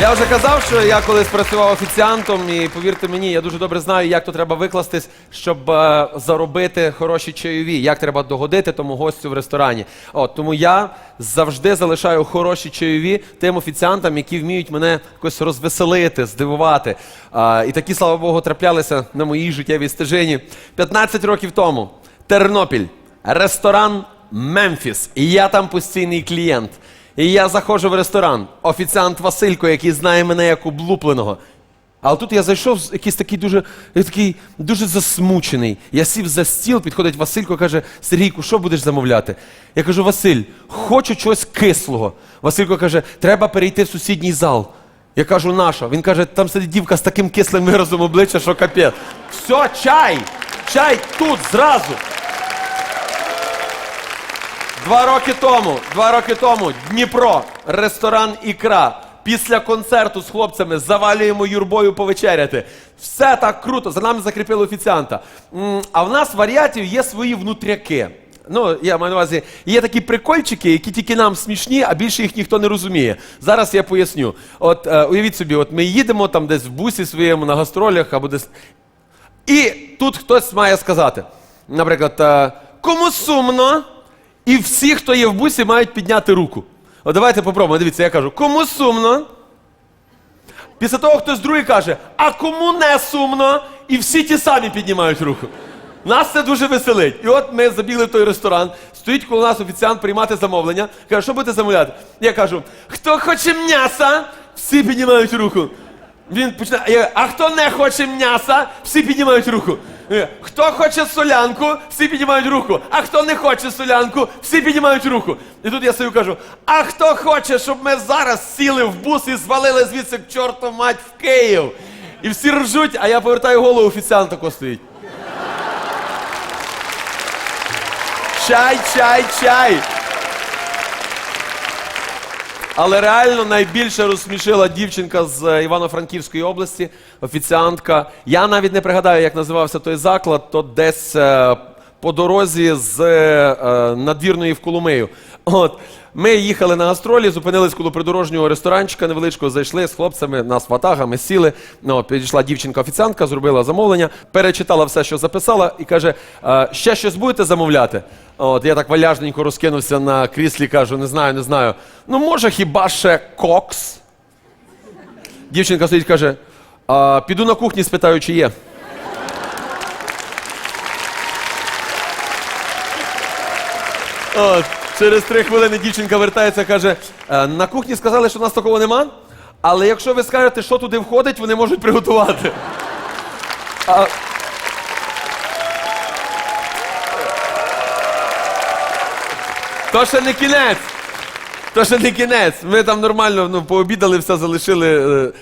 Я вже казав, що я колись працював офіціантом, і повірте мені, я дуже добре знаю, як то треба викластись, щоб е, заробити хороші чайові, як треба догодити тому гостю в ресторані. От тому я завжди залишаю хороші чайові тим офіціантам, які вміють мене якось розвеселити, здивувати. А, і такі, слава Богу, траплялися на моїй життєвій стежині 15 років тому. Тернопіль, ресторан Мемфіс. І я там постійний клієнт. І я заходжу в ресторан, офіціант Василько, який знає мене як облупленого. Але тут я зайшов, якийсь такий дуже, такий дуже засмучений. Я сів за стіл, підходить Василько, каже: Сергійку, що будеш замовляти? Я кажу, Василь, хочу чогось кислого. Василько каже, треба перейти в сусідній зал. Я кажу, наша. Він каже, там сидить дівка з таким кислим виразом обличчя, що капець. Все, чай! Чай тут, зразу. Два роки тому, два роки тому, Дніпро, ресторан Ікра. Після концерту з хлопцями завалюємо юрбою повечеряти. Все так круто. За нами закріпили офіціанта. А в нас варіатів є свої внутряки. Ну, я маю на увазі, є такі прикольчики, які тільки нам смішні, а більше їх ніхто не розуміє. Зараз я поясню. От е, уявіть собі, от ми їдемо там десь в бусі своєму на гастролях або десь. І тут хтось має сказати, наприклад, е, кому сумно, і всі, хто є в бусі, мають підняти руку. От давайте попробуємо. Дивіться, я кажу, кому сумно. Після того хтось другий каже, а кому не сумно, і всі ті самі піднімають руку. Нас це дуже веселить. І от ми забігли в той ресторан, стоїть коло нас офіціант приймати замовлення. Каже, що будете замовляти? Я кажу, хто хоче м'яса, всі піднімають руку. Він починає, а хто не хоче м'яса, всі піднімають руку. Е, Хто хоче солянку, всі піднімають руку. А хто не хоче солянку, всі піднімають руку. І тут я собі кажу: а хто хоче, щоб ми зараз сіли в бус і звалили звідси к чорту мать в Київ? І всі ржуть, а я повертаю голову, офіціант тако стоїть. Чай, чай, чай. Але реально найбільше розсмішила дівчинка з е, Івано-Франківської області, офіціантка. Я навіть не пригадаю, як називався той заклад, то десь е, по дорозі з е, надвірної в Коломию. От. Ми їхали на гастролі, зупинились коло придорожнього ресторанчика невеличкого, зайшли з хлопцями, нас ватагами, сіли. Ну, підійшла дівчинка-офіціантка, зробила замовлення, перечитала все, що записала, і каже: «Е, ще щось будете замовляти? От я так валяжненько розкинувся на кріслі, кажу, не знаю, не знаю. Ну, може, хіба ще кокс? Дівчинка стоїть, каже: а, піду на кухні, спитаю, чи є. От, через три хвилини дівчинка вертається, каже: «Е, на кухні сказали, що у нас такого нема, але якщо ви скажете, що туди входить, вони можуть приготувати. А... То ще не кінець. То ще не кінець. Ми там нормально ну, пообідали, все залишили,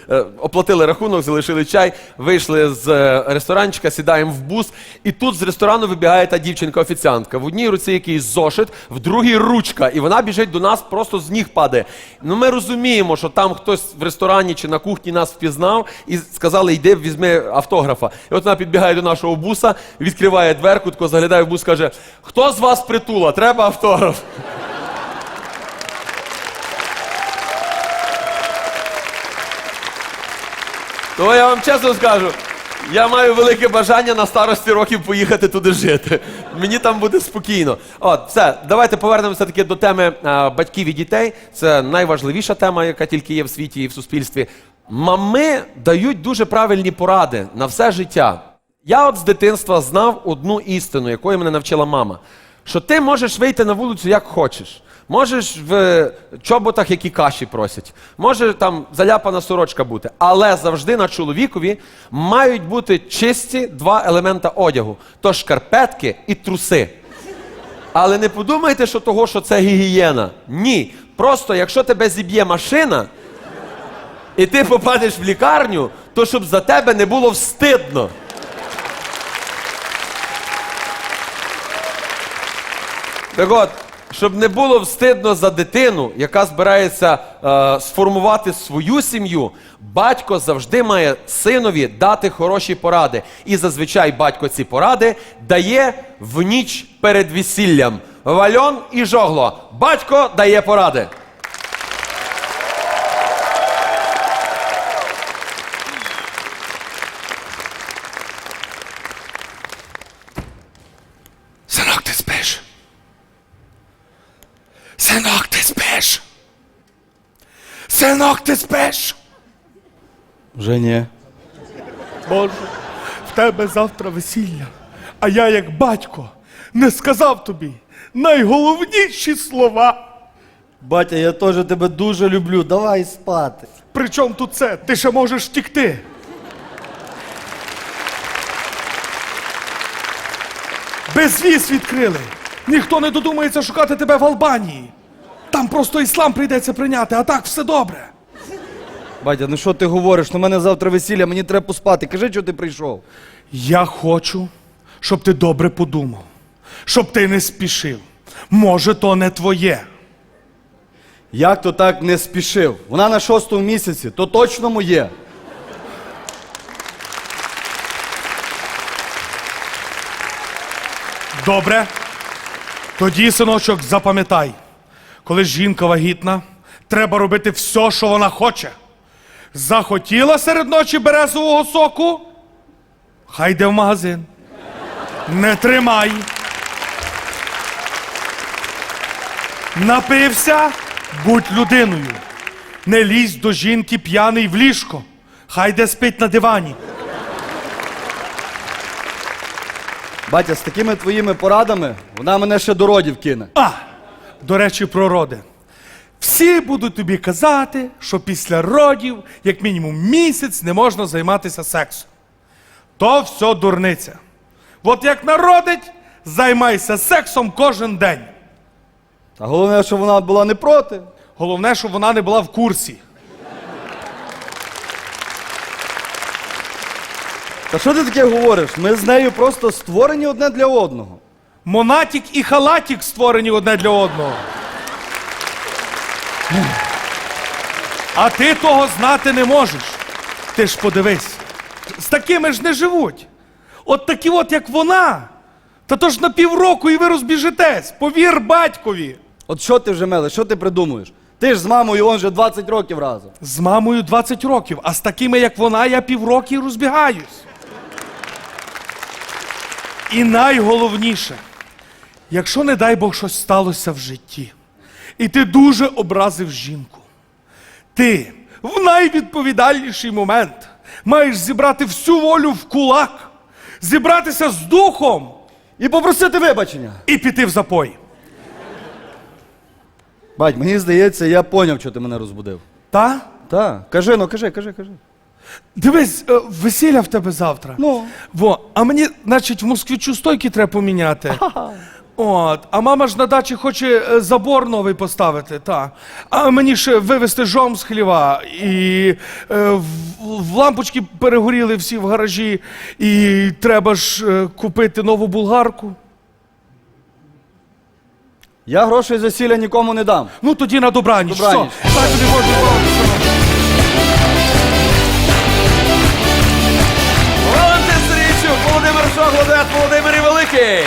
е, е, оплатили рахунок, залишили чай, вийшли з е, ресторанчика, сідаємо в бус, і тут з ресторану вибігає та дівчинка-офіціантка. В одній руці якийсь зошит, в другій ручка, і вона біжить до нас, просто з ніг падає. Ну ми розуміємо, що там хтось в ресторані чи на кухні нас впізнав і сказали, йди, візьми автографа. І от вона підбігає до нашого буса, відкриває дверку, тако заглядає в бус, каже: Хто з вас притула? Треба автограф. То я вам чесно скажу, я маю велике бажання на старості років поїхати туди жити. Мені там буде спокійно. От, все, давайте повернемося таки до теми а, батьків і дітей. Це найважливіша тема, яка тільки є в світі і в суспільстві. Мами дають дуже правильні поради на все життя. Я от з дитинства знав одну істину, якої мене навчила мама. Що ти можеш вийти на вулицю як хочеш. Можеш в чоботах, які каші просять. Може там заляпана сорочка бути. Але завжди на чоловікові мають бути чисті два елемента одягу: то шкарпетки і труси. Але не подумайте, що того, що це гігієна. Ні. Просто якщо тебе зіб'є машина, і ти попадеш в лікарню, то щоб за тебе не було встидно. Так от, щоб не було встидно за дитину, яка збирається е, сформувати свою сім'ю, батько завжди має синові дати хороші поради. І зазвичай батько ці поради дає в ніч перед весіллям. Вальон і жогло. Батько дає поради. Як ти спиш? Вже ні. Боже, в тебе завтра весілля. А я, як батько, не сказав тобі найголовніші слова. Батя, я теж тебе дуже люблю. Давай спати. Причому тут це? Ти ще можеш втікти. Безвіз відкрили. Ніхто не додумається шукати тебе в Албанії. Там просто іслам прийдеться прийняти, а так все добре. Батя, ну що ти говориш? Ну мене завтра весілля, мені треба поспати. Кажи, що ти прийшов. Я хочу, щоб ти добре подумав, щоб ти не спішив. Може, то не твоє. Як то так не спішив? Вона на шостому місяці, то точно моє. Добре. Тоді, синочок, запам'ятай, коли жінка вагітна, треба робити все, що вона хоче. Захотіла серед ночі березового соку? Хай йде в магазин. Не тримай. Напився, будь людиною. Не лізь до жінки п'яний в ліжко. Хай де спить на дивані. Батя, з такими твоїми порадами вона мене ще до родів кине. А, до речі, про роди. Всі будуть тобі казати, що після родів, як мінімум місяць, не можна займатися сексом. То все дурниця. От як народить, займайся сексом кожен день. Та головне, що вона була не проти. Головне, щоб вона не була в курсі. Та що ти таке говориш? Ми з нею просто створені одне для одного. Монатік і халатік створені одне для одного. А ти того знати не можеш. Ти ж подивись, з такими ж не живуть. От такі от, як вона. Та то ж на півроку і ви розбіжитесь. Повір батькові. От що ти вже мелиш, що ти придумуєш? Ти ж з мамою он вже 20 років разом. З мамою 20 років, а з такими, як вона, я півроки розбігаюсь. І найголовніше, якщо, не дай Бог, щось сталося в житті, і ти дуже образив жінку, ти в найвідповідальніший момент маєш зібрати всю волю в кулак, зібратися з духом І попросити вибачення. і піти в запой. Бать, мені здається, я поняв, що ти мене розбудив. Та? Так, кажи, ну кажи, кажи, кажи. Дивись, е, весілля в тебе завтра. Ну. Во, а мені, значить, в москвичу стойки треба поміняти. От, а мама ж на дачі хоче е, забор новий поставити, та. А мені ще вивезти жом з хліва. І е, в, в лампочки перегоріли всі в гаражі, і треба ж е, купити нову булгарку. Я грошей за сілля нікому не дам. Ну тоді на добраніч. Добраніч. Все, так можна зробити. Володимир Стрічук, Володимир Соглодет, Володимир Великий.